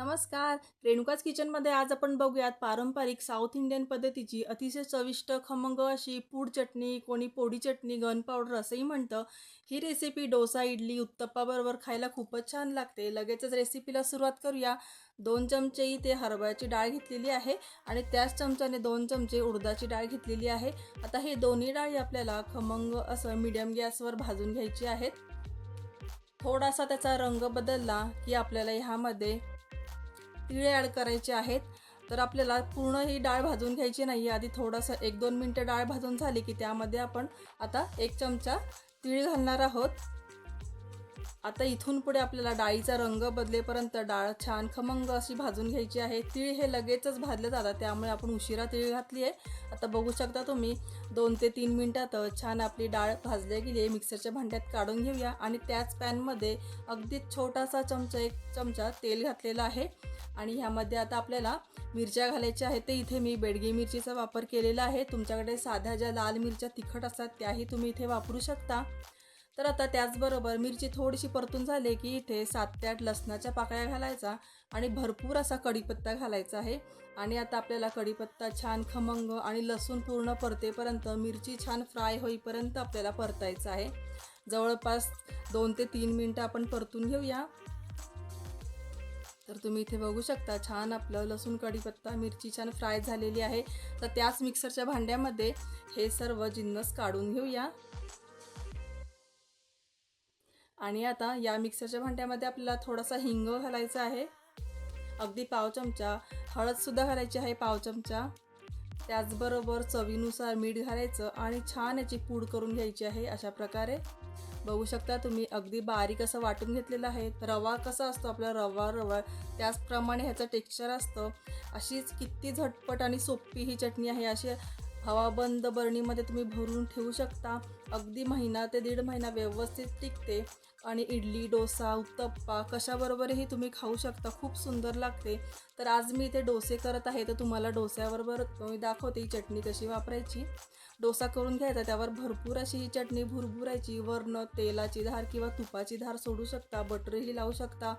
नमस्कार. रेणुकाच किचनमध्ये आज आपण बघूयात पारंपरिक साऊथ इंडियन पद्धतीची अतिशय चविष्ट खमंग अशी पूड चटणी कोणी पोडी चटणी गन पावडर असंही म्हणतं. ही रेसिपी डोसा इडली उत्तप्पाबरोबर खायला खूपच छान लागते. लगेचच रेसिपीला सुरुवात करूया. दोन चमचे इथे हरभऱ्याची डाळ घेतलेली आहे आणि त्याच चमच्याने दोन चमचे उडदाची डाळ घेतलेली आहे. आता हे दोन्ही डाळी आपल्याला खमंग असं मीडियम गॅसवर भाजून घ्यायची आहेत. थोडासा त्याचा रंग बदलला की आपल्याला ह्यामध्ये तिळे ॲड करायचे आहेत. तर आपल्याला पूर्ण ही डाळ भाजून घ्यायची नाही आधी थोडंसं एक दोन मिनटं डाळ भाजून झाली की त्यामध्ये आपण आता एक चमचा तीळ घालणार आहोत. आता इथून पुढे आपल्याला डाळीचा रंग बदलेपर्यंत डाळ छान खमंग अशी भाजून घ्यायची आहे. तीळ हे लगेचच भाजले जातात त्यामुळे आपण उशिरा तीळ घातली आहे आता बघू शकता तुम्ही दोन ते तीन मिनटात छान आपली डाळ भाजली गेली आहे मिक्सरच्या भांड्यात काढून घेऊया. आणि त्याच पॅनमध्ये अगदी छोटासा चमचा एक चमचा तेल घातलेला आहे. आणि ह्यामध्ये आता आपल्याला मिरच्या घालायच्या आहेत ते इथे मी बेडगी मिरचीचा वापर केलेला आहे. तुमच्याकडे साध्या ज्या लाल मिरच्या तिखट असतात त्याही तुम्ही इथे वापरू शकता. तर आता त्याचबरोबर मिरची थोडीशी परतून झाली की इथे सात ते आठ लसणाच्या पाकळ्या घालायचा आणि भरपूर असा कढीपत्ता घालायचा आहे. आणि आता आपल्याला कढीपत्ता छान खमंग आणि लसूण पूर्ण परतेपर्यंत मिरची छान फ्राय होईपर्यंत आपल्याला परतायचं आहे. जवळपास दोन ते तीन मिनटं आपण परतून घेऊया. तर तुम्ही इथे बघू शकता छान आपलं लसूण कढीपत्ता मिरची छान फ्राय झालेली आहे. तर त्याच मिक्सरच्या भांड्यामध्ये हे सर्व जिन्नस काढून घेऊया. आणि आता या मिक्सरच्या भांड्यामध्ये आपल्याला थोडासा हिंग घालायचा आहे. अगदी पाव चमचा हळदसुद्धा घालायची आहे पाव चमचा. त्याचबरोबर चवीनुसार मीठ घालायचं आणि छान याची पूड करून घ्यायची आहे अशा प्रकारे. बघू शकता तुम्ही अगदी बारीक असं वाटून घेतलेलं आहे. रवा कसा असतो आपला रवा रवा. त्याचप्रमाणे ह्याचं टेक्स्चर असतं. अशीच किती झटपट आणि सोपी ही चटणी आहे. अशी हवाबंद बरणीमध्ये तुम्ही भरून ठेवू शकता. अगदी महिना ते दीड महिना व्यवस्थित टिकते. आणि इडली डोसा उत्तप्पा कशाबरोबरही तुम्ही खाऊ शकता. खूप सुंदर लागते. तर आज मी इथे डोसे करत आहे. तर तुम्हाला डोस्याबरोबर मी दाखवते ही चटणी कशी वापरायची. डोसा करून घ्यायचा. त्यावर भरपूर अशी ही चटणी भुरभुरायची. वर्ण तेलाची धार किंवा तुपाची धार सोडू शकता. बटरही लावू शकता.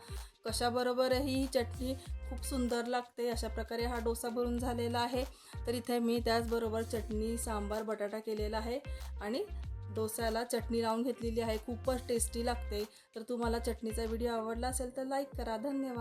कशाबरोबरही ही चटणी खूप सुंदर लागते. अशा प्रकारे हा डोसा भरून झालेला आहे. तर इथे मी त्याचबरोबर चटणी सांबार बटाटा केलेला आहे. आणि डोस्याला चटणी लावून घेतलेली आहे. खूपच टेस्टी लागते. तर तुम्हाला चटणीचा व्हिडिओ आवडला असेल तर लाईक करा. धन्यवाद.